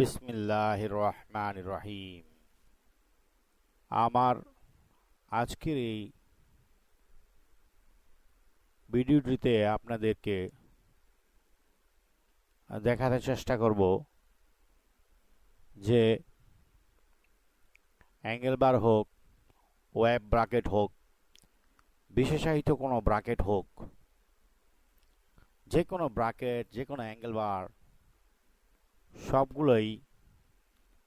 বিসমিল্লাহ রহমান রহিম আমার আজকের এই ভিডিওটিতে আপনাদেরকে দেখাতে চেষ্টা করব যে অ্যাঙ্গেল বার হোক, ওয়েব ব্রাকেট হোক, বিশেষায়িত কোনো ব্রাকেট হোক, যে কোনো ব্রাকেট যে কোনো অ্যাঙ্গেল বার সবগুলোই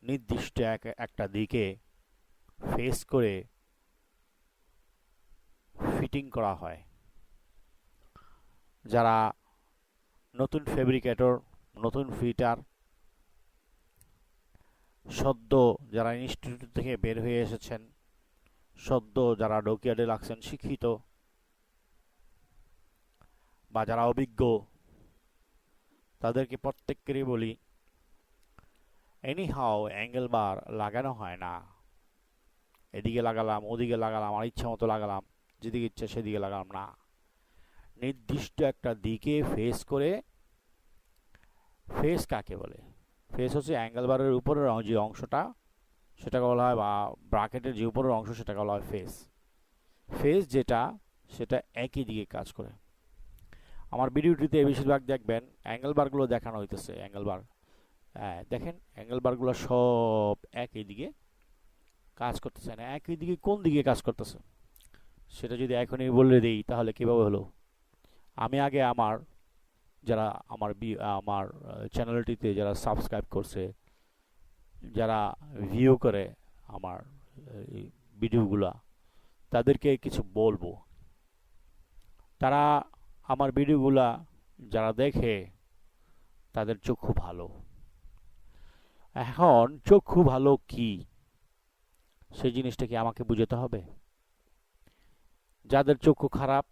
নির্দিষ্ট এক, একটা দিকে ফেস করে ফিটিং করা হয়। যারা নতুন ফেব্রিকেটর নতুন ফিটার সদ্য যারা ইনস্টিটিউট থেকে বের হয়ে এসেছেন, সদ্য যারা ডকিয়াডে লাগছেন শিক্ষিত, বা যারা অভিজ্ঞ, তাদেরকে প্রত্যেককেরই বলি এনি হাও অ্যাঙ্গেল বার লাগানো হয় না। এদিকে লাগালাম, ওদিকে লাগালাম আর ইচ্ছা মতো লাগালাম, যেদিকে ইচ্ছা সেদিকে লাগালাম না। নির্দিষ্ট একটা দিকে ফেস করে ফেস কাকে বলে? ফেস হচ্ছে অ্যাঙ্গেল বারের উপরের যে অংশটা, সেটাকে বলা হয় বা ব্রাকেটের যে উপরের অংশ, সেটাকে বলা হয় ফেস ফেস যেটা, সেটা একই দিকে কাজ করে। আমার ভিডিওটিতে বেশিরভাগ দেখবেন অ্যাঙ্গেল বারগুলো দেখানো হইতেছে অ্যাঙ্গেল বার দেখেন অ্যাঙ্গেল বারগুলো সব একই দিকে কাজ করতেছে না। একই দিকে কোন দিকে কাজ করতেছে? সেটা যদি এখনই বলে দিই, তাহলে কীভাবে হলো? আমি আগে আমার, যারা আমার বি আমার চ্যানেলটিতে যারা সাবস্ক্রাইব করছে, যারা ভিউ করে আমার ভিডিওগুলা তাদেরকে কিছু বলব। তারা আমার ভিডিওগুলা যারা দেখে, তাদের চক্ষু ভালো। এখন চক্ষু ভালো কি? সেই জিনিসটা কি আমাকে বুঝাতে হবে? যাদের চক্ষু খারাপ,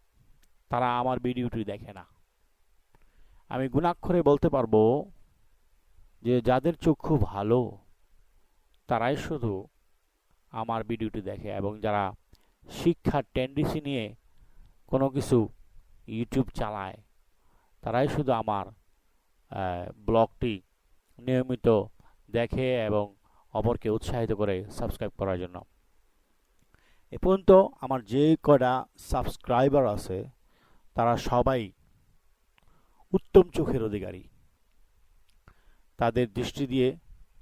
তারা আমার ভিডিওটি দেখে না। আমি গুণাক্ষরে বলতে পারব যে যাদের চক্ষু ভালো, তারাই শুধু আমার ভিডিওটি দেখে এবং যারা শিক্ষার টেন্ডেন্সি নিয়ে কোনো কিছু ইউটিউব চালায়, তারাই শুধু আমার ব্লগটি নিয়মিত দেখে এবং অপরকে উৎসাহিত করে সাবস্ক্রাইব করার জন্য। এ পর্যন্ত আমার যে কটা সাবস্ক্রাইবার আছে, তারা সবাই উত্তম চোখের অধিকারী। তাদের দৃষ্টি দিয়ে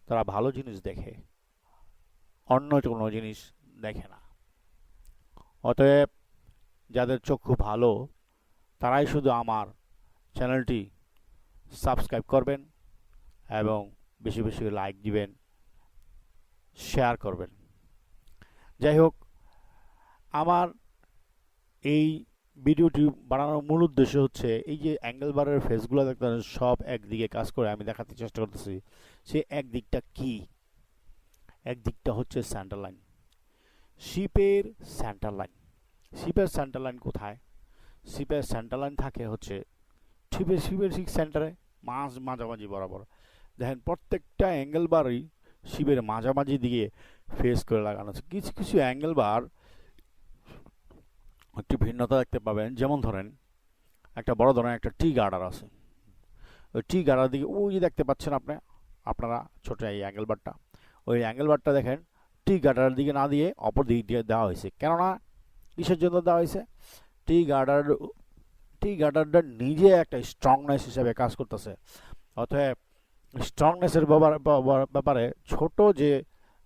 তারা ভালো জিনিস দেখে, অন্য কোনো জিনিস দেখে না। অতএব যাদের চক্ষু ভালো, তারাই শুধু আমার চ্যানেলটি সাবস্ক্রাইব করবেন এবং বেশি বেশি লাইক দিবেন শেয়ার করবেন। যাই হোক, আমার এই ভিডিওটি বানানোর মূল উদ্দেশ্য হচ্ছে, এই যে অ্যাঙ্গেল বারের ফেসগুলো দেখতে সব একদিকে কাজ করে, আমি দেখাতে চেষ্টা করতেছি, সে একদিকটা কি? একদিকটা হচ্ছে সেন্টার লাইন শিপের সেন্টার লাইন শিপের সেন্টার লাইন কোথায়? শিপের সেন্টার লাইন থাকে হচ্ছে শিপের শিপের ঠিক সেন্টারে মাঝ, মাঝামাঝি বরাবর। দেখেন, প্রত্যেকটা অ্যাঙ্গেল বারই শিবের মাঝামাঝি দিকে ফেস করে লাগানো আছে। কিছু কিছু অ্যাঙ্গেল বার একটি ভিন্নতা দেখতে পাবেন। যেমন ধরেন, একটা বড় ধরনের একটা টি গার্ডার আছে। ওই টি গার্ডার দিকে, ওই যে দেখতে পাচ্ছেন আপনি, আপনারা ছোট এই অ্যাঙ্গেল বারটা ওই অ্যাঙ্গেল বারটা দেখেন টি গার্ডারের দিকে না দিয়ে অপর দিক দিয়ে দেওয়া হয়েছে। কেননা কিসের জন্য দেওয়া হয়েছে? টি গার্ডার টি গার্ডারটা নিজে একটা স্ট্রংনেস হিসেবে কাজ করতেছে। অতএব স্ট্রংনেসের ব্যাপারে ছোট যে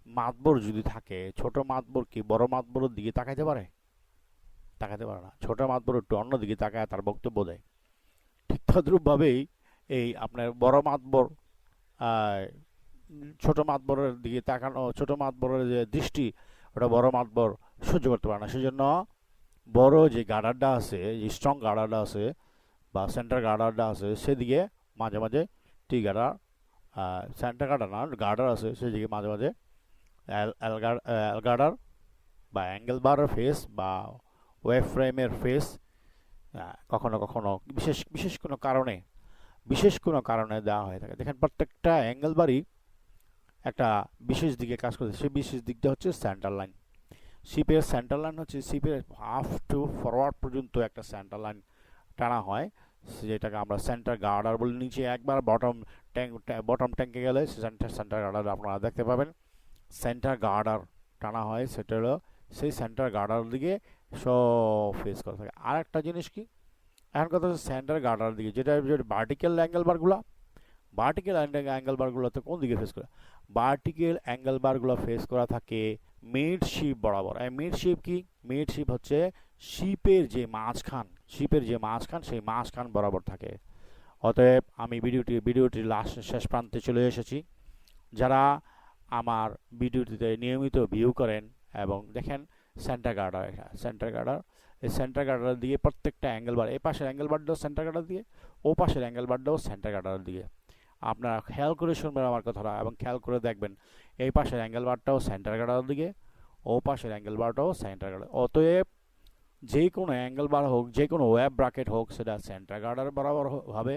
মাতবর যদি থাকে, ছোট মাতবর কি বড় মাতবরের দিকে তাকাইতে পারে? তাকাতে পারে না। ছোট মাতবর একটু অন্যদিকে তাকায়, তার বক্তব্য দেয়। ঠিক তদ্রূপভাবেই এই আপনার বড় মাতবর ছোট মাতবরের দিকে তাকানো, ছোট মাতবরের যে দৃষ্টি, ওটা বড় মাতবর সহ্য করতে পারে না। সেজন্য বড় যে গার্ডারটা আছে, যে স্ট্রং গার্ডারটা আছে বা সেন্টার গার্ডারটা আছে, সেদিকে মাঝে মাঝে টি গার্ডার সেন্টার গার্ডার না গার্ডার আছে সেদিকে মাঝে মাঝে এল গার্ডার বা অ্যাঙ্গেল বারের ফেস বা ওয়েব ফ্রেমের ফেস কখনো কখনো বিশেষ বিশেষ কোনো কারণে, বিশেষ কোনো কারণে দেওয়া হয়ে থাকে। দেখেন প্রত্যেকটা অ্যাঙ্গেল বারই একটা বিশেষ দিকে কাজ করছে। সেই বিশেষ দিকটা হচ্ছে সেন্টার লাইন শিপের সেন্টার লাইন হচ্ছে শিপের হাফ টু ফরওয়ার্ড পর্যন্ত একটা সেন্টার লাইন টানা হয়। যেটাকে আমরা সেন্টার গার্ডার বলি নিচে একবার বটম ট্যাঙ্ক বটম ট্যাঙ্কে গেলে সেন্টার সেন্টার গার্ডার আপনারা দেখতে পাবেন। সেন্টার গার্ডার টানা হয়, সেটা হলো সেই সেন্টার গার্ডার দিকে সব ফেস করা থাকে। আর একটা জিনিস কি? এখন কথা হচ্ছে সেন্টার গার্ডার দিকে, যেটা ভার্টিক্যাল অ্যাঙ্গেল বারগুলো ভার্টিক্যাল অ্যাঙ্গেল বারগুলোতে কোন দিকে ফেস করে? ভার্টিক্যাল অ্যাঙ্গেল বারগুলো ফেস করা থাকে মিড শিপ বরাবর। মিড শিপ কি? মিড শিপ হচ্ছে শিপের যে মাঝখান শিপের যে মাঝখান, সেই মাঝখান বরাবর থাকে। অতএব আমি ভিডিওটি ভিডিওটির লাস্ট, শেষ প্রান্তে চলে এসেছি। যারা আমার ভিডিওটিতে নিয়মিত ভিউ করেন এবং দেখেন সেন্টার গার্ডার সেন্টার গার্ডার এই সেন্টার গার্ডার দিয়ে প্রত্যেকটা অ্যাঙ্গেল বার এই পাশের অ্যাঙ্গেল বারটাও সেন্টার গার্ডার দিয়ে ও পাশের অ্যাঙ্গেল বারটাও সেন্টার গার্ডার দিয়ে আপনারা খেয়াল করে শুনবেন আমার কথাটা এবং খেয়াল করে দেখবেন, এই পাশের অ্যাঙ্গেল বারটাও সেন্টার গার্ডার দিকে, ও পাশের অ্যাঙ্গেল বারটাও সেন্টার গার্ডার অতএব যে কোনো অ্যাঙ্গেল বার হোক যে কোনো ওয়েব ব্রাকেট হোক, সেটা সেন্টার গার্ডার বরাবর হবে।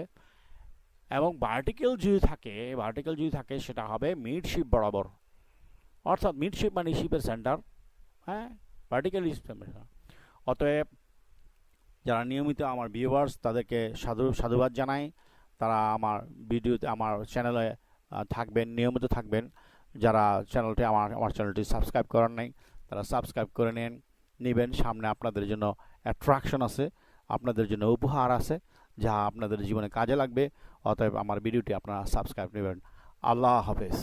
এবং ভার্টিক্যাল যদি থাকে ভার্টিক্যাল যদি থাকে, সেটা হবে মিড শিপ বরাবর। অর্থাৎ মিড শিপ মানে শিপের সেন্টার হ্যাঁ? ভার্টিক্যাল অতএব যারা নিয়মিত আমার ভিউয়ার্স তাদেরকে সাধু, সাধুবাদ জানাই। তারা আমার ভিডিওতে আমার চ্যানেলে থাকবেন, নিয়মিত থাকবেন। যারা চ্যানেলটি আমার আমার চ্যানেলটি সাবস্ক্রাইব করার নাই, তারা সাবস্ক্রাইব করে নেন। নেবেন। সামনে আপনাদের জন্য অ্যাট্রাকশন আছে, আপনাদের জন্য উপহার আছে, যা আপনাদের জীবনে কাজে লাগবে। অতএব আমার ভিডিওটি আপনারা সাবস্ক্রাইব নেবেন। আল্লাহ হাফেজ।